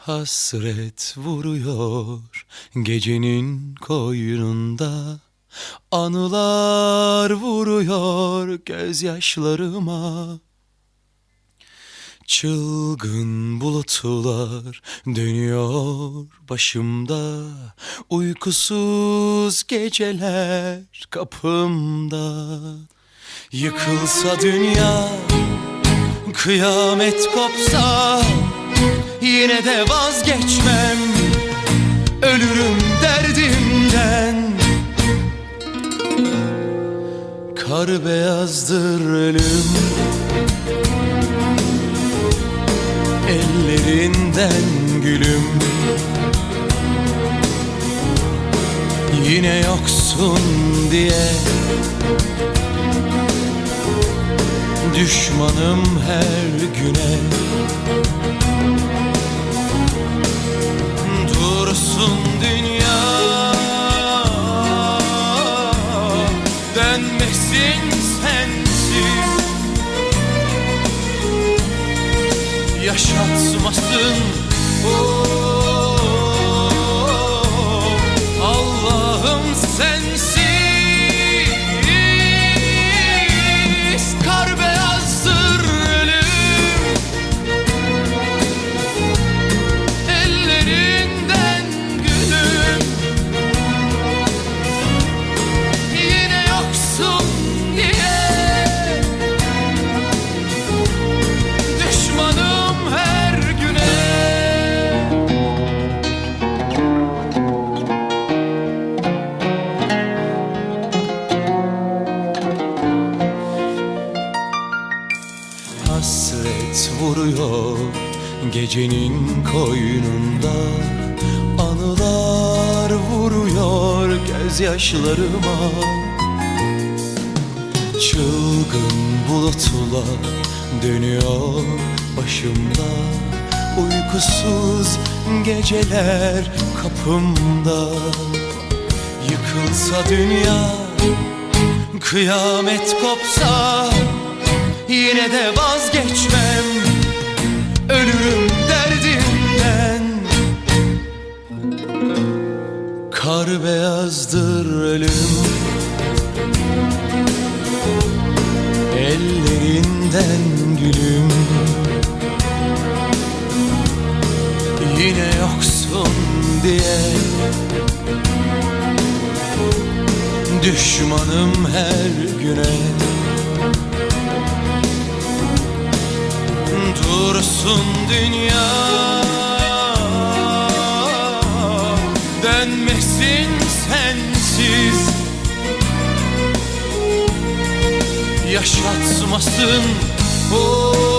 Hasret vuruyor gecenin koynunda. Anılar vuruyor gözyaşlarıma. Çılgın bulutlar dönüyor başımda. Uykusuz geceler kapımda. Yıkılsa dünya Kıyamet kopsa Yine de vazgeçmem. Ölürüm derdimden. Kar beyazdır ölüm. Ellerinden gülüm. Yine yoksun diye. Düşmanım her güne Dursun dünya. Dönmesin sensiz. Yaşatmasın Vuruyor gecenin koynunda. Anılar vuruyor gözyaşlarıma. Çılgın bulutlar dönüyor başımda. Uykusuz geceler kapımda. Yıkılsa dünya Kıyamet kopsa Yine de vazgeçmem Ölürüm derdimden Kar beyazdır ölüm. Ellerinden gülüm. Yine yoksun diye. Düşmanım her güne Dursun dünya. Dönmesin sensiz. Yaşatmasın. Oh,